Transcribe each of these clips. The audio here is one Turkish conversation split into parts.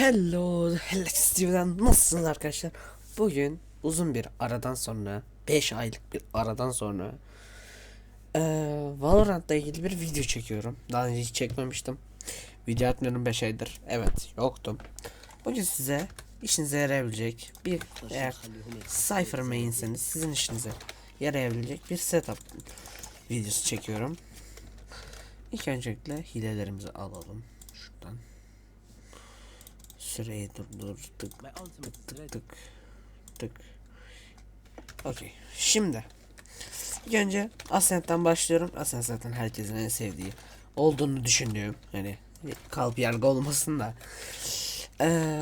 Hello, Hello Steve'den nasılsınız arkadaşlar? Bugün uzun bir aradan sonra, 5 aylık bir aradan sonra eee Valorant'la ilgili bir video çekiyorum. Daha önce hiç çekmemiştim. Video atmıyorum 5 aydır. Evet, yoktum. Bugün size işinize yarayabilecek bir eğer Cypher main'seniz sizin işinize yarayabilecek bir setup videosu çekiyorum. İlk öncelikle hilelerimizi alalım. Şuradan. Süreyi durdur tık tık tık tık tık. Okey. Şimdi ilk önce Ascent'ten başlıyorum. Ascent zaten herkesin en sevdiği olduğunu düşündüğüm hani kalp yargı olmasın da eee,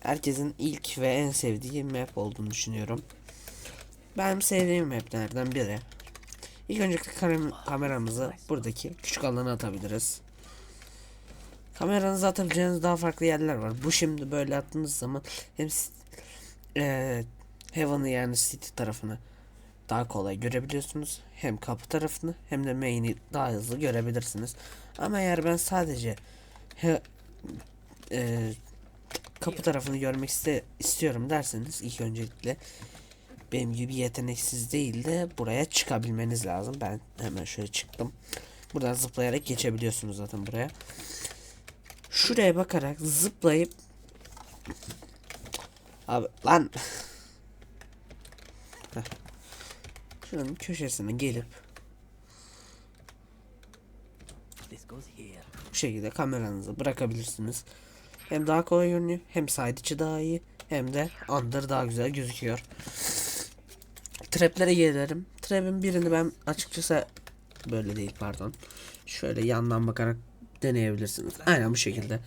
herkesin ilk ve en sevdiği map olduğunu düşünüyorum. Benim sevdiğim maplerden biri. İlk öncelikle kamera- kameramızı buradaki küçük alana atabiliriz. Kameranızı atabileceğiniz daha farklı yerler var. Bu şimdi böyle attığınız zaman hem eee Heaven'ı yani City tarafını daha kolay görebiliyorsunuz. Hem kapı tarafını hem de main'i daha hızlı görebilirsiniz. Ama eğer ben sadece he, eee, kapı tarafını görmek iste, istiyorum derseniz ilk öncelikle benim gibi yeteneksiz değil de buraya çıkabilmeniz lazım. Ben hemen şöyle çıktım. Buradan zıplayarak geçebiliyorsunuz zaten buraya. Şuraya bakarak zıplayıp Abi lan. Şuranın köşesine gelip bu şekilde kameranızı bırakabilirsiniz. Hem daha kolay görünüyor, hem side içi daha iyi, hem de under daha güzel gözüküyor. Traplere gelirim. Trap'in birini ben açıkçası böyle değil pardon. Şöyle yandan bakarak deneyebilirsiniz. Aynen bu şekilde.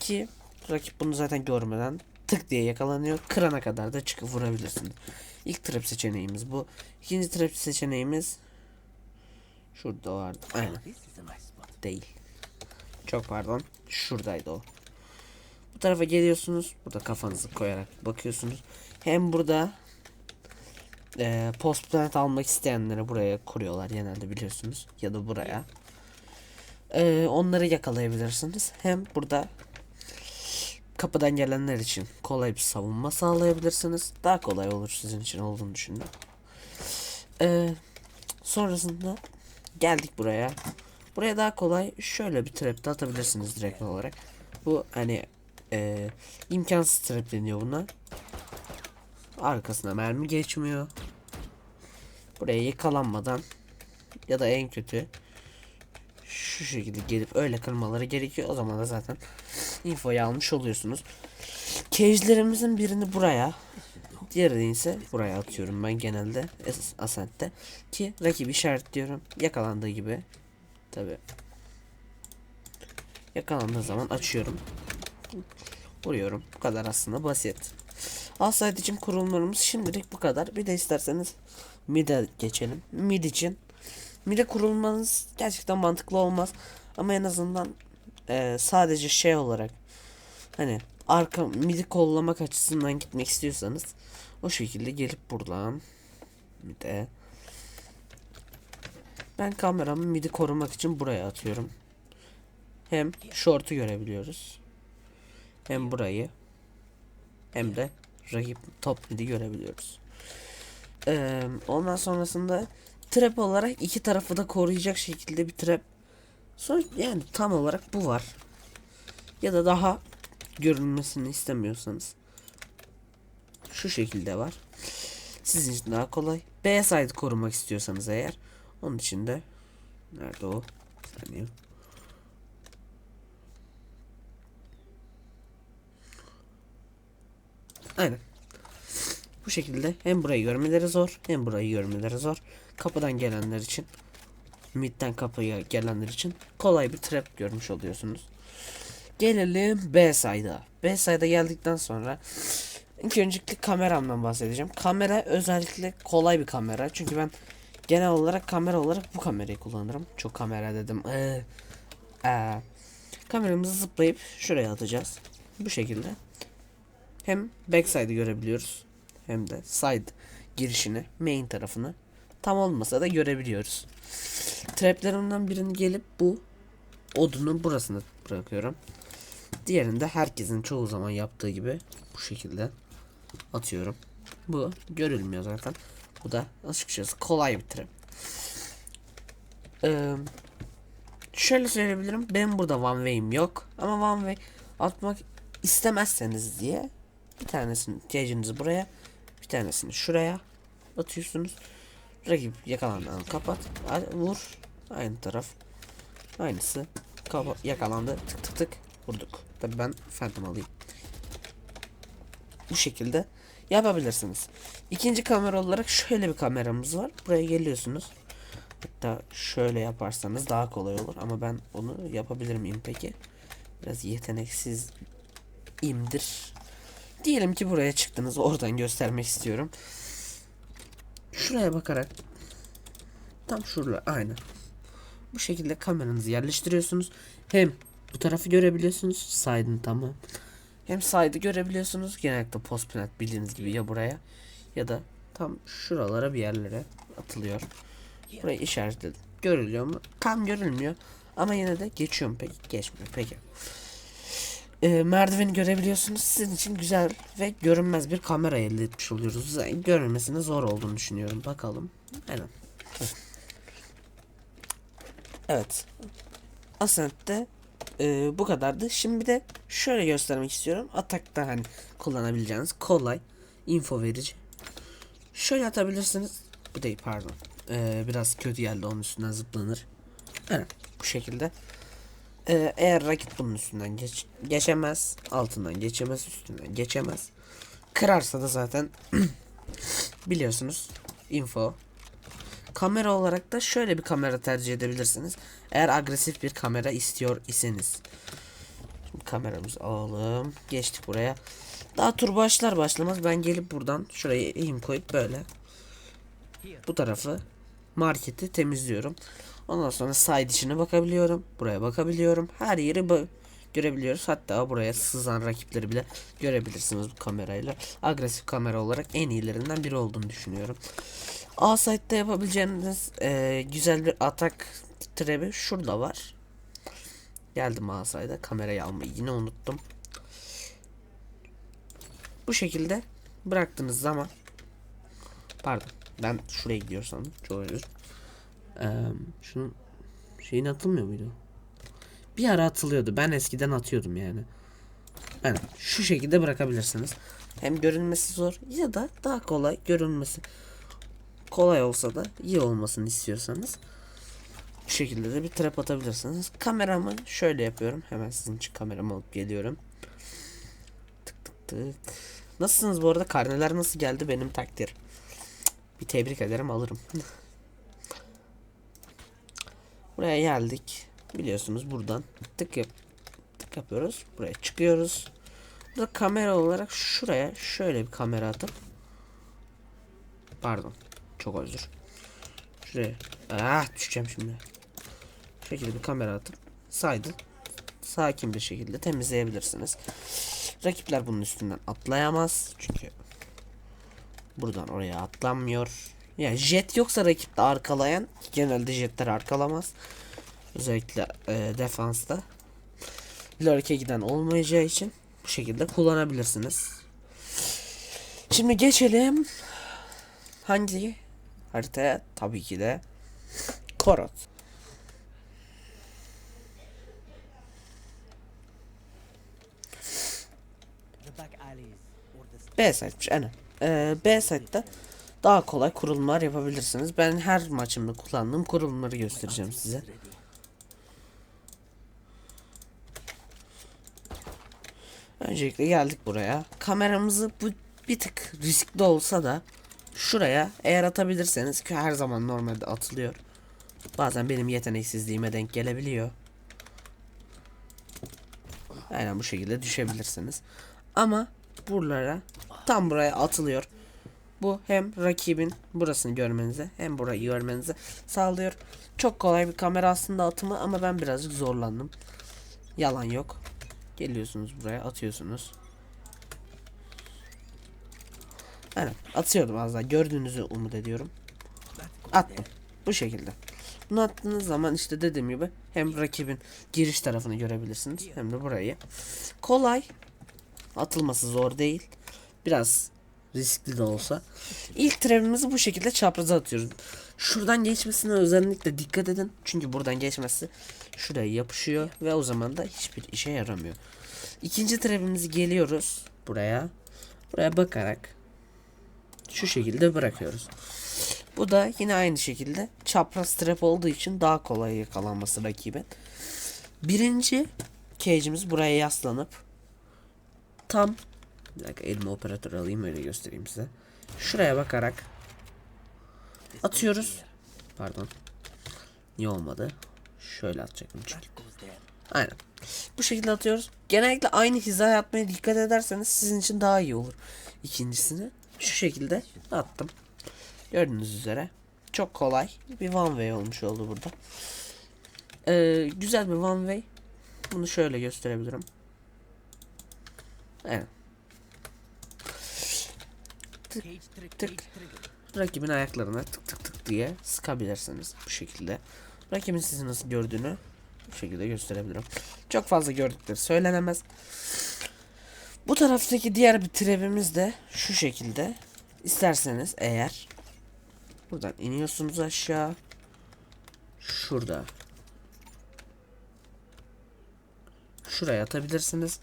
Ki rakip bunu zaten görmeden tık diye yakalanıyor. Kırana kadar da çıkıp vurabilirsiniz. İlk trap seçeneğimiz bu. İkinci trap seçeneğimiz şurada vardı. Aynen değil. Çok pardon. Şuradaydı o. Bu tarafa geliyorsunuz. Burada kafanızı koyarak bakıyorsunuz. Hem burada eee post plant almak isteyenleri buraya kuruyorlar genelde biliyorsunuz. Ya da buraya. Eee, onları yakalayabilirsiniz. Hem burada kapıdan gelenler için kolay bir savunma sağlayabilirsiniz. Daha kolay olur sizin için olduğunu düşündüm. Eee, sonrasında geldik buraya. Buraya daha kolay şöyle bir trap de atabilirsiniz direkt olarak. Bu hani eee imkansız trap deniyor buna. Arkasına mermi geçmiyor. Buraya yakalanmadan ya da en kötü şu şekilde gelip öyle kırmaları gerekiyor. O zaman da zaten infoyu almış oluyorsunuz. Cage'lerimizin birini buraya Diğerini ise buraya atıyorum ben genelde Es- Ascent'te. Ki rakibi işaretliyorum. Yakalandığı gibi. Tabi yakalandığı zaman açıyorum. Vuruyorum. Bu kadar aslında basit. Alsayt için kurulumlarımız şimdilik bu kadar. Bir de isterseniz mid'e geçelim. Mid için mid'e kurulmanız gerçekten mantıklı olmaz ama en azından eee, sadece şey olarak hani arka midi kollamak açısından gitmek istiyorsanız o şekilde gelip buradan bir de ben kameramı midi korumak için buraya atıyorum. Hem short'u görebiliyoruz. Hem burayı hem de rakip top midi görebiliyoruz. Ee, ondan sonrasında trap olarak iki tarafı da koruyacak şekilde bir trap. Son yani tam olarak bu var. Ya da daha görünmesini istemiyorsanız şu şekilde var. Sizin için daha kolay. B side korumak istiyorsanız eğer onun için de nerede o? Bir saniye. Aynen. Bu şekilde hem burayı görmeleri zor hem burayı görmeleri zor. Kapıdan gelenler için midden kapıya gelenler için kolay bir trap görmüş oluyorsunuz. Gelelim B side'a. B side'a geldikten sonra ilk öncelikle kameramdan bahsedeceğim. Kamera özellikle kolay bir kamera. Çünkü ben genel olarak kamera olarak bu kamerayı kullanırım. Çok kamera dedim. Ee, ee. Kameramızı zıplayıp şuraya atacağız. Bu şekilde. Hem backside'ı görebiliyoruz. Hem de side girişini, main tarafını tam olmasa da görebiliyoruz. Traplerimden birini gelip bu odunun burasına bırakıyorum. Diğerinde herkesin çoğu zaman yaptığı gibi bu şekilde atıyorum. Bu görülmüyor zaten. Bu da açıkçası kolay bir trap. Ee, şöyle söyleyebilirim. Benim burada one way'im yok. Ama one way atmak istemezseniz diye bir tanesini ihtiyacınızı buraya bir tanesini şuraya atıyorsunuz. Rakip yakalandığını kapat. Vur. Aynı taraf. Aynısı. Kapa yakalandı. Tık tık tık. Vurduk. Tabi ben phantom alayım. Bu şekilde yapabilirsiniz. İkinci kamera olarak şöyle bir kameramız var. Buraya geliyorsunuz. Hatta şöyle yaparsanız daha kolay olur. Ama ben onu yapabilir miyim peki? Biraz yeteneksiz imdir. Diyelim ki buraya çıktınız. Oradan göstermek istiyorum. Şuraya bakarak tam şurada aynı. Bu şekilde kameranızı yerleştiriyorsunuz. Hem bu tarafı görebiliyorsunuz. Side'ın tamam. Hem side'ı görebiliyorsunuz. Genellikle post plant bildiğiniz gibi ya buraya ya da tam şuralara bir yerlere atılıyor. Burayı işaretledim. Görülüyor mu? Tam görülmüyor. Ama yine de geçiyorum peki. Geçmiyor peki. Ee, merdiveni görebiliyorsunuz. Sizin için güzel ve görünmez bir kamera elde etmiş oluyoruz. Yani görülmesine zor olduğunu düşünüyorum. Bakalım. Aynen. Evet. Ascent'te e, bu kadardı. Şimdi de şöyle göstermek istiyorum. Atakta hani kullanabileceğiniz kolay info verici. Şöyle atabilirsiniz. Bu değil pardon. E, biraz kötü geldi onun üstünden zıplanır. Evet bu şekilde. E, eğer rakip bunun üstünden geç, geçemez. Altından geçemez. Üstünden geçemez. Kırarsa da zaten biliyorsunuz info Kamera olarak da şöyle bir kamera tercih edebilirsiniz. Eğer agresif bir kamera istiyor iseniz. Şimdi kameramızı alalım. Geçtik buraya. Daha tur başlar başlamaz ben gelip buradan şuraya eğim koyup böyle bu tarafı marketi temizliyorum. Ondan sonra side içine bakabiliyorum. Buraya bakabiliyorum. Her yeri ba- görebiliyoruz. Hatta buraya sızan rakipleri bile görebilirsiniz bu kamerayla. Agresif kamera olarak en iyilerinden biri olduğunu düşünüyorum. A site'da yapabileceğiniz e, güzel bir atak trebi şurada var. Geldim A site'a kamerayı almayı yine unuttum. Bu şekilde bıraktığınız zaman pardon ben şuraya gidiyor sandım çok özür. Ee, şunun şeyin atılmıyor muydu? Bir ara atılıyordu. Ben eskiden atıyordum yani. Yani şu şekilde bırakabilirsiniz. Hem görünmesi zor ya da daha kolay görünmesi kolay olsa da iyi olmasını istiyorsanız bu şekilde de bir trap atabilirsiniz. Kameramı şöyle yapıyorum. Hemen sizin için kameramı alıp geliyorum. Tık tık tık. Nasılsınız bu arada? Karneler nasıl geldi benim takdir. Bir tebrik ederim alırım. Buraya geldik. Biliyorsunuz buradan tık yap tık yapıyoruz. Buraya çıkıyoruz. Burada kamera olarak şuraya şöyle bir kamera atıp pardon çok özür. Şuraya ah düşeceğim şimdi. Şu şekilde bir kamera atıp saydı sakin bir şekilde temizleyebilirsiniz. Rakipler bunun üstünden atlayamaz çünkü buradan oraya atlanmıyor. Yani jet yoksa rakipte arkalayan genelde jetler arkalamaz. Özellikle e, defansta. Lurk'e giden olmayacağı için bu şekilde kullanabilirsiniz. Şimdi geçelim. Hangi haritaya? Tabii ki de Korot. B site'miş aynen. Ee, B site'da daha kolay kurulumlar yapabilirsiniz. Ben her maçımda kullandığım kurulumları göstereceğim size. Öncelikle geldik buraya. Kameramızı bu bir tık riskli olsa da şuraya eğer atabilirseniz ki her zaman normalde atılıyor. Bazen benim yeteneksizliğime denk gelebiliyor. Aynen bu şekilde düşebilirsiniz. Ama buralara tam buraya atılıyor. Bu hem rakibin burasını görmenize hem burayı görmenize sağlıyor. Çok kolay bir kamera aslında atımı ama ben birazcık zorlandım. Yalan yok. Geliyorsunuz buraya atıyorsunuz. Aynen atıyordum az daha gördüğünüzü umut ediyorum. Attım. Bu şekilde. Bunu attığınız zaman işte dediğim gibi hem rakibin giriş tarafını görebilirsiniz hem de burayı. Kolay. Atılması zor değil. Biraz riskli de olsa. İlk trebimizi bu şekilde çapraza atıyoruz. Şuradan geçmesine özellikle dikkat edin. Çünkü buradan geçmesi şuraya yapışıyor ve o zaman da hiçbir işe yaramıyor. İkinci trebimizi geliyoruz buraya. Buraya bakarak şu şekilde bırakıyoruz. Bu da yine aynı şekilde çapraz trap olduğu için daha kolay yakalanması rakibin. Birinci cage'imiz buraya yaslanıp tam bir dakika elime operatör alayım öyle göstereyim size. Şuraya bakarak atıyoruz. Pardon. Niye olmadı? Şöyle atacaktım çünkü. Aynen. Bu şekilde atıyoruz. Genellikle aynı hizaya atmaya dikkat ederseniz sizin için daha iyi olur. İkincisini şu şekilde attım. Gördüğünüz üzere. Çok kolay. Bir one way olmuş oldu burada. Ee, güzel bir one way. Bunu şöyle gösterebilirim. Evet. Tık. trigger. Rakibin ayaklarına tık tık tık diye sıkabilirsiniz bu şekilde. Rakibin sizi nasıl gördüğünü bu şekilde gösterebilirim. Çok fazla gördükleri söylenemez. Bu taraftaki diğer bir trebimiz de şu şekilde. İsterseniz eğer buradan iniyorsunuz aşağı. Şurada. Şuraya atabilirsiniz.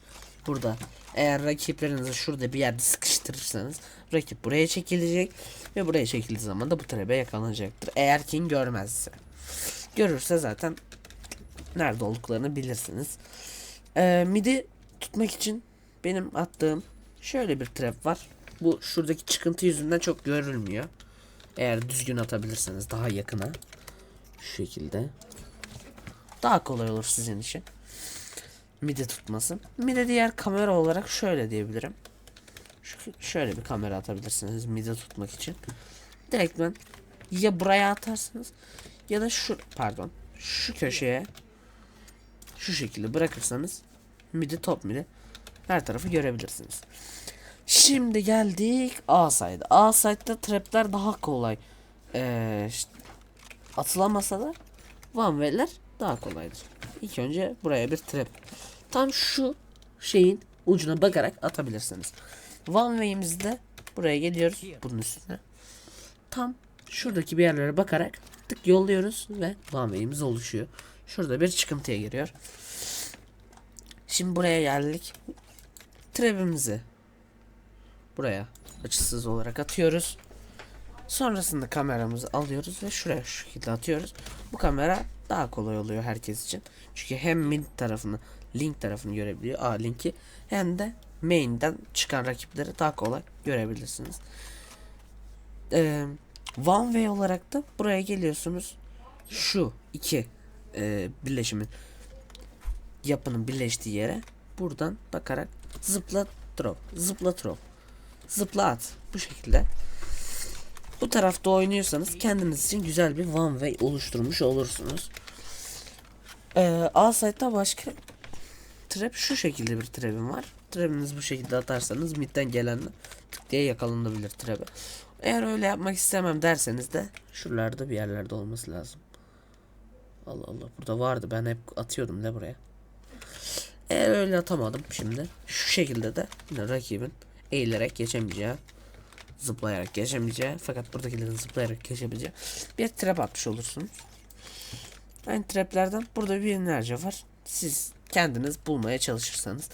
Burada eğer rakiplerinizi şurada bir yerde sıkıştırırsanız rakip buraya çekilecek ve buraya çekildiği zaman da bu trebe yakalanacaktır. Eğer kim görmezse. Görürse zaten nerede olduklarını bilirsiniz. Ee, midi tutmak için benim attığım şöyle bir trap var. Bu şuradaki çıkıntı yüzünden çok görülmüyor. Eğer düzgün atabilirseniz daha yakına. Şu şekilde. Daha kolay olur sizin için. Midi tutması. Midi diğer kamera olarak şöyle diyebilirim. Şöyle bir kamera atabilirsiniz midi tutmak için. Direkt ben ya buraya atarsınız ya da şu pardon şu köşeye şu şekilde bırakırsanız midi top midi her tarafı görebilirsiniz. Şimdi geldik A side. A side'da trapler daha kolay. Ee, ş- atılamasa da one way'ler daha kolaydır. İlk önce buraya bir trap. Tam şu şeyin ucuna bakarak atabilirsiniz. One way'imizde buraya geliyoruz bunun üstüne. Tam şuradaki bir yerlere bakarak tık yolluyoruz ve one way'imiz oluşuyor. Şurada bir çıkıntıya giriyor. Şimdi buraya geldik. Trap'imizi buraya açısız olarak atıyoruz. Sonrasında kameramızı alıyoruz ve şuraya şu şekilde atıyoruz. Bu kamera daha kolay oluyor herkes için. Çünkü hem mid tarafını, link tarafını görebiliyor. A linki hem de main'den çıkan rakipleri daha kolay görebilirsiniz. Ee, one way olarak da buraya geliyorsunuz. Şu iki e, birleşimin yapının birleştiği yere buradan bakarak zıpla drop, zıpla drop, zıpla at. Bu şekilde bu tarafta oynuyorsanız kendiniz için güzel bir one way oluşturmuş olursunuz. Ee, A başka trap şu şekilde bir trap'im var. Trap'inizi bu şekilde atarsanız midden gelenle tık diye yakalanabilir trap'e. Eğer öyle yapmak istemem derseniz de şuralarda bir yerlerde olması lazım. Allah Allah burada vardı ben hep atıyordum ne buraya. Eğer öyle atamadım şimdi şu şekilde de yine rakibin eğilerek geçemeyeceği zıplayarak geçemeyeceği fakat buradakilerin zıplayarak geçebileceği bir trap atmış olursunuz. Aynı traplerden burada bir enerji var. Siz kendiniz bulmaya çalışırsanız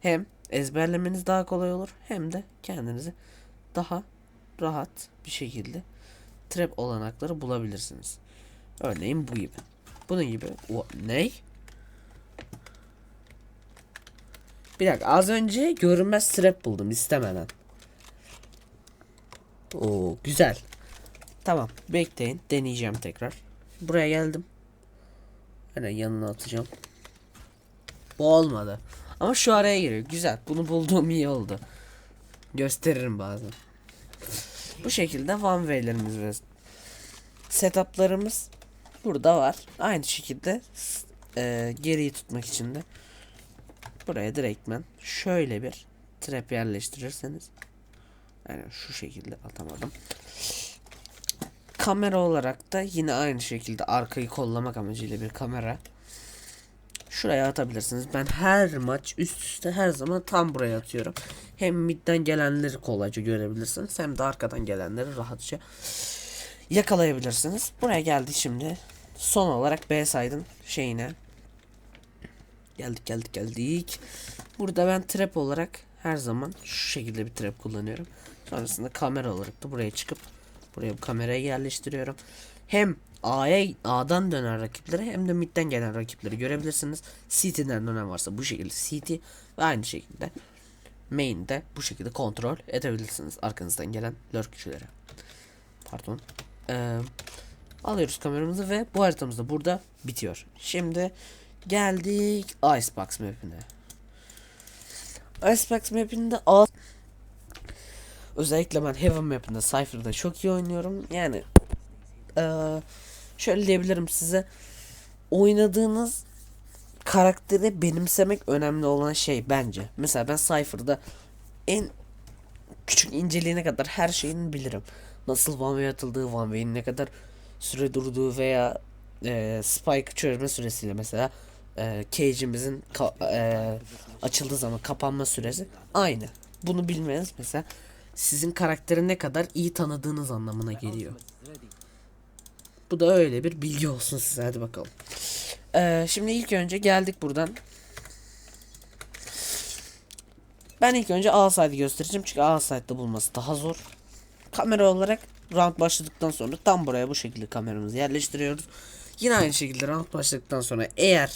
hem ezberlemeniz daha kolay olur hem de kendinizi daha rahat bir şekilde trap olanakları bulabilirsiniz. Örneğin bu gibi. Bunun gibi. O, ney? Bir dakika az önce görünmez trap buldum istemeden. Oo güzel. Tamam bekleyin deneyeceğim tekrar. Buraya geldim. Hemen yanına atacağım. Bu olmadı. Ama şu araya giriyor. Güzel. Bunu bulduğum iyi oldu. Gösteririm bazen. Bu şekilde one way'lerimiz ve setup'larımız burada var. Aynı şekilde e, geriyi tutmak için de buraya direktmen şöyle bir trap yerleştirirseniz yani şu şekilde atamadım. kamera olarak da yine aynı şekilde arkayı kollamak amacıyla bir kamera. Şuraya atabilirsiniz. Ben her maç üst üste her zaman tam buraya atıyorum. Hem midden gelenleri kolayca görebilirsiniz hem de arkadan gelenleri rahatça yakalayabilirsiniz. Buraya geldi şimdi. Son olarak B side'ın şeyine. Geldik geldik geldik. Burada ben trap olarak her zaman şu şekilde bir trap kullanıyorum. Sonrasında kamera olarak da buraya çıkıp buraya bu kamerayı yerleştiriyorum. Hem A'ya A'dan dönen rakipleri hem de midden gelen rakipleri görebilirsiniz. CT'den dönen varsa bu şekilde CT ve aynı şekilde main'de bu şekilde kontrol edebilirsiniz arkanızdan gelen lurkçülere. Pardon. Ee, alıyoruz kameramızı ve bu haritamız da burada bitiyor. Şimdi geldik Icebox map'ine. Icebox map'inde A Özellikle ben Heaven map'inde Cypher'da çok iyi oynuyorum. Yani eee, şöyle diyebilirim size. Oynadığınız karakteri benimsemek önemli olan şey bence. Mesela ben Cypher'da en küçük inceliğine kadar her şeyini bilirim. Nasıl one way atıldığı, one way'in ne kadar süre durduğu veya eee, spike çözme süresiyle mesela eee cage'imizin eee, açıldığı zaman kapanma süresi aynı. Bunu bilmeniz mesela sizin karakteri ne kadar iyi tanıdığınız anlamına geliyor. Bu da öyle bir bilgi olsun size hadi bakalım. Ee, şimdi ilk önce geldik buradan. Ben ilk önce A side'ı göstereceğim çünkü A side'da bulması daha zor. Kamera olarak round başladıktan sonra tam buraya bu şekilde kameramızı yerleştiriyoruz. Yine aynı şekilde round başladıktan sonra eğer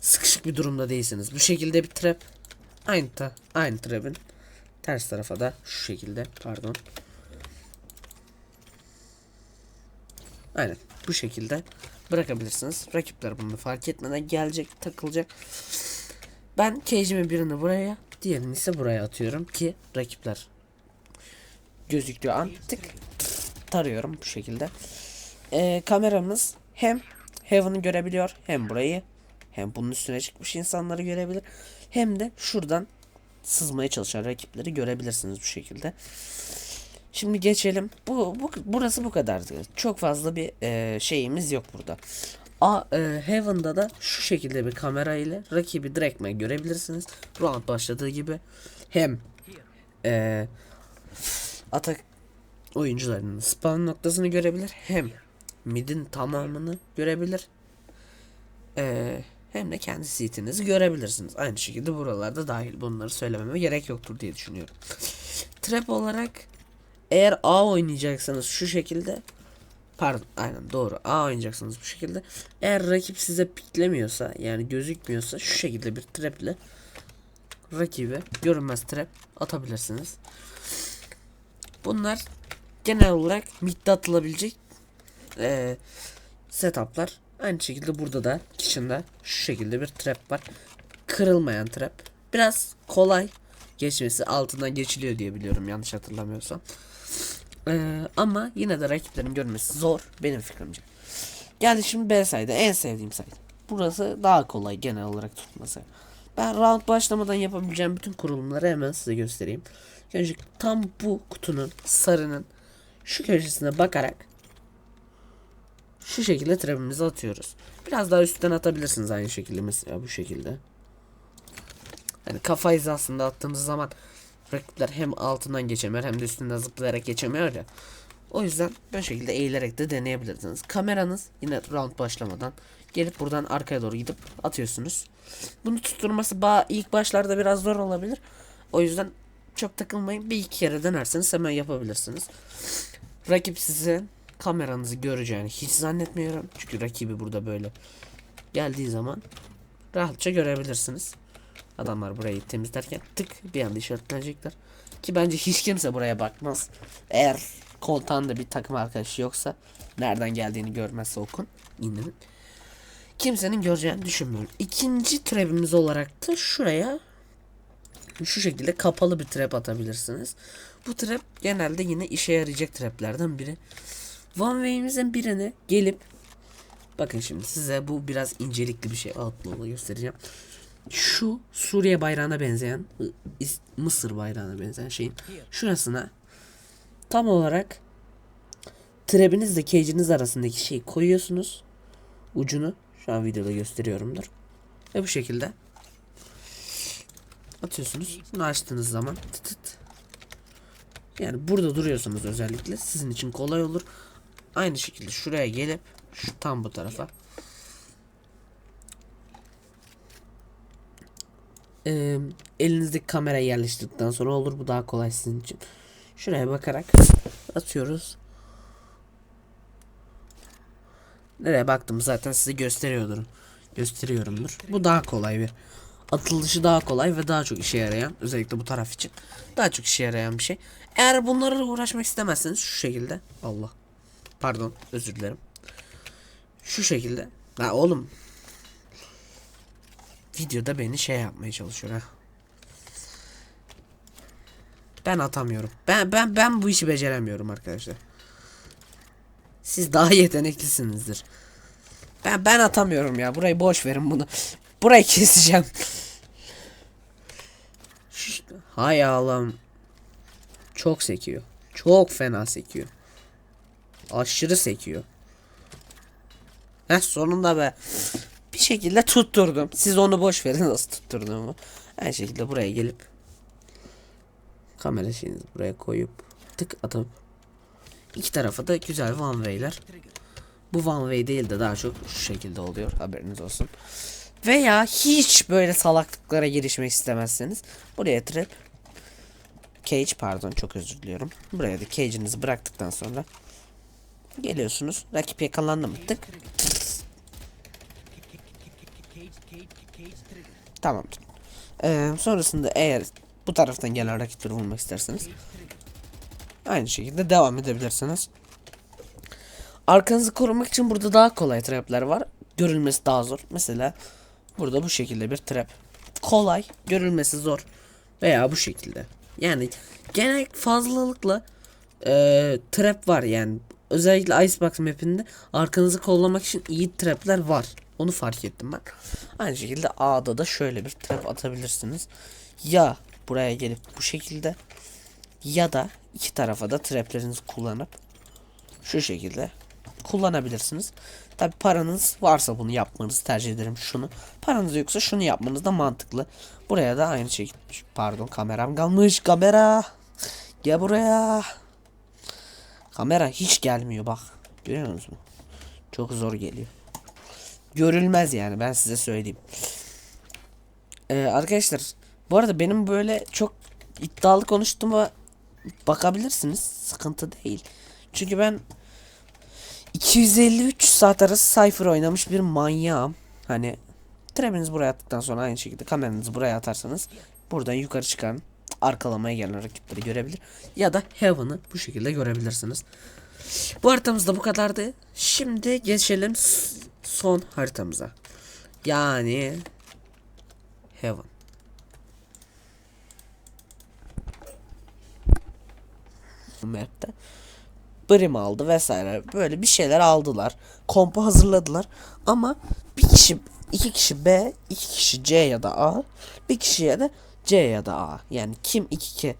sıkışık bir durumda değilseniz bu şekilde bir trap aynı ta aynı trap'in ters tarafa da şu şekilde pardon Aynen bu şekilde bırakabilirsiniz. Rakipler bunu fark etmeden gelecek, takılacak. Ben cage'imin birini buraya, diğerini ise buraya atıyorum ki rakipler gözüktüğü an tık tarıyorum bu şekilde. Ee, kameramız hem Heaven'ı görebiliyor hem burayı hem bunun üstüne çıkmış insanları görebilir hem de şuradan sızmaya çalışan rakipleri görebilirsiniz bu şekilde. Şimdi geçelim. Bu, bu burası bu kadardı. Çok fazla bir e, şeyimiz yok burada. A e, Heaven'da da şu şekilde bir kamera ile rakibi direktmen görebilirsiniz. Round başladığı gibi hem e, atak oyuncularının spawn noktasını görebilir hem midin tamamını görebilir. E, hem de kendi seatinizi görebilirsiniz. Aynı şekilde buralarda dahil. Bunları söylememe gerek yoktur diye düşünüyorum. Trap olarak eğer A oynayacaksanız şu şekilde pardon aynen doğru A oynayacaksınız bu şekilde. Eğer rakip size piklemiyorsa yani gözükmüyorsa şu şekilde bir trap ile rakibe görünmez trap atabilirsiniz. Bunlar genel olarak midde atılabilecek eee setuplar. Aynı şekilde burada da kitchen'da şu şekilde bir trap var. Kırılmayan trap. Biraz kolay geçmesi altından geçiliyor diye biliyorum yanlış hatırlamıyorsam. Ee, ama yine de rakiplerin görmesi zor benim fikrimce. Geldi şimdi B side en sevdiğim side. Burası daha kolay genel olarak tutması. Ben round başlamadan yapabileceğim bütün kurulumları hemen size göstereyim. Önce tam bu kutunun sarının şu köşesine bakarak şu şekilde trap'imizi atıyoruz. Biraz daha üstten atabilirsiniz aynı şekilde mesela bu şekilde. Hani kafa hizasında attığımız zaman rakipler hem altından geçemiyor hem de üstünden zıplayarak geçemiyor ya. O yüzden böyle şekilde eğilerek de deneyebilirsiniz. Kameranız yine round başlamadan gelip buradan arkaya doğru gidip atıyorsunuz. Bunu tutturması ilk başlarda biraz zor olabilir. O yüzden çok takılmayın. Bir iki kere denerseniz hemen yapabilirsiniz. Rakip sizin kameranızı göreceğini hiç zannetmiyorum. Çünkü rakibi burada böyle geldiği zaman rahatça görebilirsiniz. Adamlar burayı temizlerken tık bir anda işaretlenecekler. Ki bence hiç kimse buraya bakmaz. Eğer kontağında bir takım arkadaşı yoksa nereden geldiğini görmezse okun. İnanın. Kimsenin göreceğini düşünmüyorum. İkinci trap'imiz olarak da şuraya şu şekilde kapalı bir trap atabilirsiniz. Bu trap genelde yine işe yarayacak traplerden biri. One Way'imizin birini gelip bakın şimdi size bu biraz incelikli bir şey altlı göstereceğim şu Suriye bayrağına benzeyen Mısır bayrağına benzeyen şeyin şurasına tam olarak Trebinizle cage'iniz arasındaki şeyi koyuyorsunuz. Ucunu. Şu an videoda gösteriyorumdur. Ve bu şekilde atıyorsunuz. Bunu açtığınız zaman tıt tıt. Yani burada duruyorsunuz özellikle. Sizin için kolay olur. Aynı şekilde şuraya gelip şu tam bu tarafa Eee, elinizdeki kamerayı yerleştirdikten sonra olur. Bu daha kolay sizin için. Şuraya bakarak atıyoruz. Nereye baktım zaten size gösteriyordur. Gösteriyorumdur. Bu daha kolay bir. Atılışı daha kolay ve daha çok işe yarayan. Özellikle bu taraf için. Daha çok işe yarayan bir şey. Eğer bunlarla uğraşmak istemezseniz şu şekilde. Allah. Pardon özür dilerim. Şu şekilde. Ha oğlum. Videoda beni şey yapmaya çalışıyor ha. Ben atamıyorum. Ben ben ben bu işi beceremiyorum arkadaşlar. Siz daha yeteneklisinizdir. Ben ben atamıyorum ya. Burayı boş verin bunu. Burayı keseceğim. Hay Allah'ım. Çok sekiyor. Çok fena sekiyor. Aşırı sekiyor. Heh sonunda be. Bir şekilde tutturdum. Siz onu boş verin nasıl tutturduğumu. Aynı şekilde buraya gelip kamera şeyinizi buraya koyup tık atıp iki tarafa da güzel one way'ler. Bu one way değil de daha çok şu şekilde oluyor. Haberiniz olsun. Veya hiç böyle salaklıklara girişmek istemezseniz buraya trap cage pardon çok özür diliyorum. Buraya da cage'inizi bıraktıktan sonra geliyorsunuz. Rakip yakalandı mı? Tık. Cage, cage, cage trigger. Tamamdır. Ee, sonrasında eğer bu taraftan gelen rakipleri vurmak isterseniz aynı şekilde devam edebilirsiniz. Arkanızı korumak için burada daha kolay trapler var. Görülmesi daha zor. Mesela burada bu şekilde bir trap. Kolay, görülmesi zor. Veya bu şekilde. Yani genel fazlalıkla eee, trap var yani. Özellikle Icebox mapinde arkanızı kollamak için iyi trapler var. Onu fark ettim ben. Aynı şekilde A'da da şöyle bir trap atabilirsiniz. Ya buraya gelip bu şekilde ya da iki tarafa da traplerinizi kullanıp şu şekilde kullanabilirsiniz. Tabi paranız varsa bunu yapmanızı tercih ederim şunu. Paranız yoksa şunu yapmanız da mantıklı. Buraya da aynı şekilde pardon kameram kalmış kamera. Gel buraya. Kamera hiç gelmiyor bak. Görüyor musunuz? Çok zor geliyor. Görülmez yani ben size söyleyeyim. Ee, arkadaşlar bu arada benim böyle çok iddialı konuştuğuma bakabilirsiniz. Sıkıntı değil. Çünkü ben 253 saat arası Cypher oynamış bir manyağım. Hani trebinizi buraya attıktan sonra aynı şekilde kameranızı buraya atarsanız buradan yukarı çıkan arkalamaya gelen rakipleri görebilir. Ya da Heaven'ı bu şekilde görebilirsiniz. Bu haritamız da bu kadardı. Şimdi geçelim son haritamıza. Yani Heaven. Bu map'te Brim aldı vesaire böyle bir şeyler aldılar. Kompu hazırladılar ama bir kişi iki kişi B, iki kişi C ya da A, bir kişiye de C ya da A. Yani kim iki ki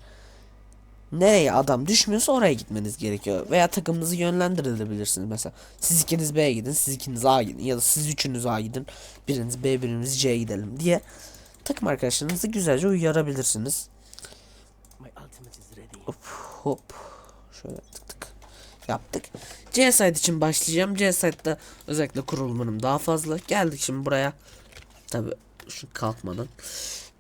nereye adam düşmüyorsa oraya gitmeniz gerekiyor. Veya takımınızı yönlendirebilirsiniz mesela. Siz ikiniz B'ye gidin, siz ikiniz A gidin ya da siz üçünüz A gidin, biriniz B, biriniz C'ye gidelim diye takım arkadaşlarınızı güzelce uyarabilirsiniz. My ultimate is ready. Hop hop. Şöyle tık tık yaptık. C site için başlayacağım. C site'da özellikle kurulmanım daha fazla. Geldik şimdi buraya. Tabi şu kalkmadan.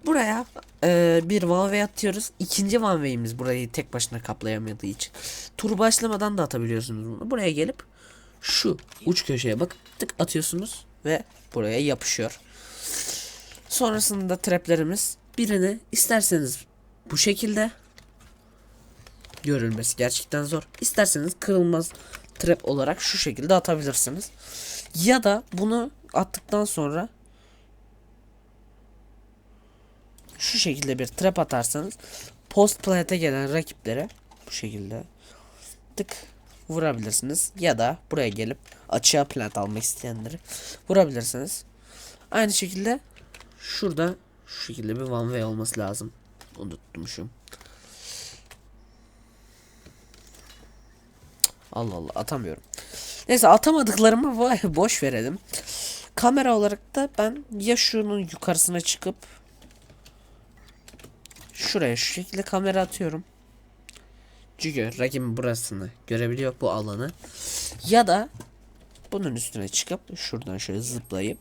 Buraya e, bir way atıyoruz. İkinci way'imiz burayı tek başına kaplayamadığı için. Tur başlamadan da atabiliyorsunuz bunu. Buraya gelip şu uç köşeye bak tık atıyorsunuz ve buraya yapışıyor. Sonrasında traplerimiz birini isterseniz bu şekilde görülmesi gerçekten zor. İsterseniz kırılmaz trap olarak şu şekilde atabilirsiniz. Ya da bunu attıktan sonra şu şekilde bir trap atarsanız post plant'e gelen rakiplere bu şekilde tık vurabilirsiniz. Ya da buraya gelip açığa plant almak isteyenleri vurabilirsiniz. Aynı şekilde şurada şu şekilde bir one way olması lazım. Unutmuşum. Allah Allah atamıyorum. Neyse atamadıklarımı boş verelim. Kamera olarak da ben ya şunun yukarısına çıkıp şuraya şu şekilde kamera atıyorum. Çünkü rakibin burasını görebiliyor bu alanı. Ya da bunun üstüne çıkıp şuradan şöyle zıplayıp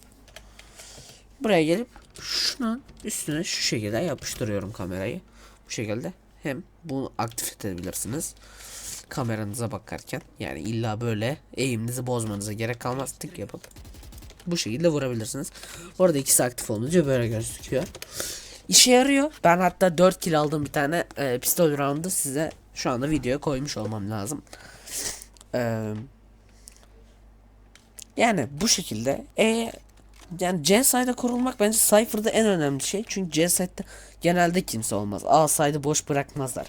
buraya gelip şunun üstüne şu şekilde yapıştırıyorum kamerayı. Bu şekilde hem bunu aktif edebilirsiniz kameranıza bakarken yani illa böyle eğiminizi bozmanıza gerek kalmaz tık yapıp bu şekilde vurabilirsiniz. Orada ikisi aktif olunca böyle gözüküyor. İşe yarıyor. Ben hatta 4 kill aldığım bir tane e, pistol roundu size şu anda videoya koymuş olmam lazım. Eee yani bu şekilde e yani C side'a kurulmak bence Cypher'da en önemli şey. Çünkü C side'da genelde kimse olmaz. A side'ı boş bırakmazlar.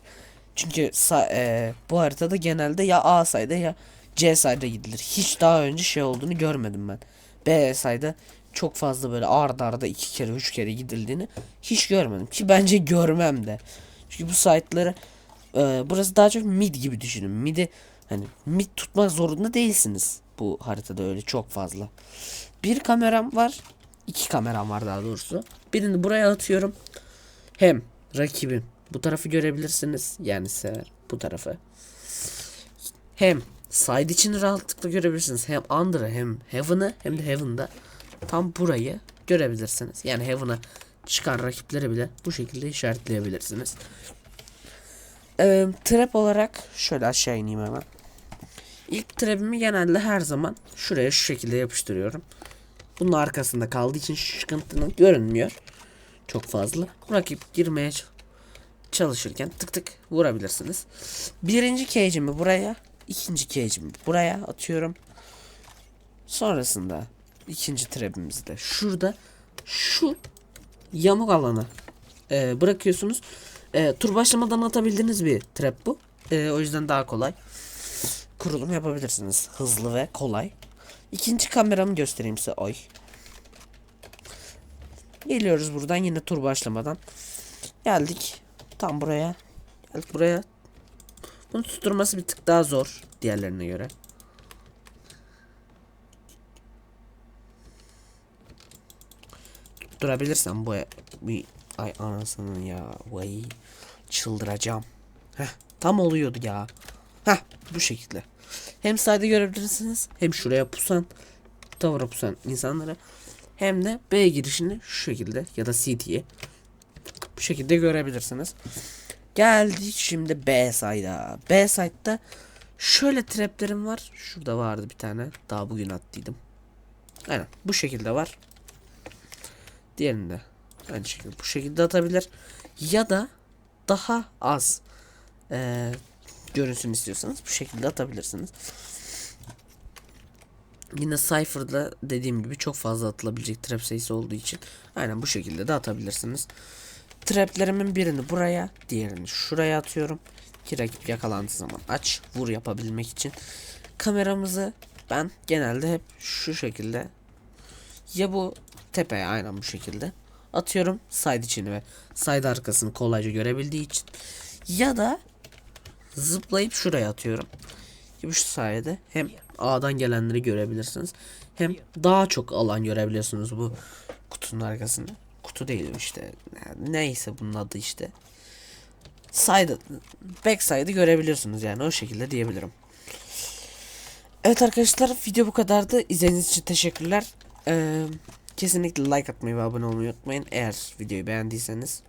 Çünkü e, bu haritada genelde ya A side'a ya C side'a gidilir. Hiç daha önce şey olduğunu görmedim ben. B side'a çok fazla böyle arda arda iki kere üç kere gidildiğini hiç görmedim. Ki bence görmem de. Çünkü bu site'ları e, burası daha çok mid gibi düşünün. Mid'i hani mid tutmak zorunda değilsiniz. Bu haritada öyle çok fazla. Bir kameram var. iki kameram var daha doğrusu. Birini buraya atıyorum. Hem rakibim bu tarafı görebilirsiniz. Yani sever bu tarafı. Hem side için rahatlıkla görebilirsiniz. Hem under'ı hem heaven'ı hem de heaven'da tam burayı görebilirsiniz. Yani heaven'a çıkan rakipleri bile bu şekilde işaretleyebilirsiniz. Ee, trap olarak şöyle aşağı ineyim hemen. İlk trap'imi genelde her zaman şuraya şu şekilde yapıştırıyorum. Bunun arkasında kaldığı için sıkıntının görünmüyor. Çok fazla. Rakip girmeye çalışırken tık tık vurabilirsiniz. Birinci cage'imi buraya, ikinci cage'imi buraya atıyorum. Sonrasında ikinci trap'imizi de şurada şu yamuk alanı e, bırakıyorsunuz. E, tur başlamadan atabildiğiniz bir trap bu. E, o yüzden daha kolay kurulum yapabilirsiniz. Hızlı ve kolay. İkinci kameramı göstereyim size. Oy. Geliyoruz buradan yine tur başlamadan. Geldik. Tam buraya. Geldik buraya. Bunu tutturması bir tık daha zor diğerlerine göre. Tutturabilirsem bu bir ay anasının ya vay çıldıracağım. Heh, tam oluyordu ya. Heh, bu şekilde. Hem side'ı görebilirsiniz hem şuraya pusan tavara pusan insanlara hem de B girişini şu şekilde ya da CT'yi bu şekilde görebilirsiniz. Geldik şimdi B side'a. B side'da şöyle traplerim var. Şurada vardı bir tane. Daha bugün attıydım. Aynen bu şekilde var. Diğerini de aynı şekilde bu şekilde atabilir. Ya da daha az eee görünsün istiyorsanız bu şekilde atabilirsiniz. Yine Cypher'da dediğim gibi çok fazla atılabilecek trap sayısı olduğu için aynen bu şekilde de atabilirsiniz. Traplerimin birini buraya, diğerini şuraya atıyorum. Ki rakip yakalandığı zaman aç, vur yapabilmek için. Kameramızı ben genelde hep şu şekilde ya bu tepeye aynen bu şekilde atıyorum side içini ve side arkasını kolayca görebildiği için ya da zıplayıp şuraya atıyorum. Ki bu sayede hem A'dan gelenleri görebilirsiniz. Hem daha çok alan görebiliyorsunuz bu kutunun arkasında. Kutu değil işte. Yani neyse bunun adı işte. Side, back side'ı görebiliyorsunuz yani o şekilde diyebilirim. Evet arkadaşlar video bu kadardı. İzlediğiniz için teşekkürler. Ee, kesinlikle like atmayı ve abone olmayı unutmayın. Eğer videoyu beğendiyseniz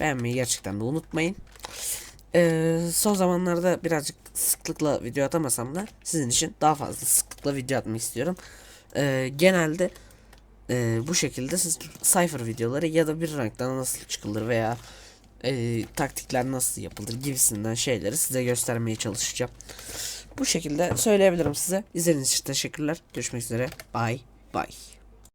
beğenmeyi gerçekten de unutmayın. Ee, son zamanlarda birazcık sıklıkla video atamasam da sizin için daha fazla sıklıkla video atmak istiyorum. Ee, genelde e, bu şekilde siz Cypher videoları ya da bir ranktan nasıl çıkılır veya e, taktikler nasıl yapılır gibisinden şeyleri size göstermeye çalışacağım. Bu şekilde söyleyebilirim size. İzlediğiniz için teşekkürler. Görüşmek üzere. Bye bye.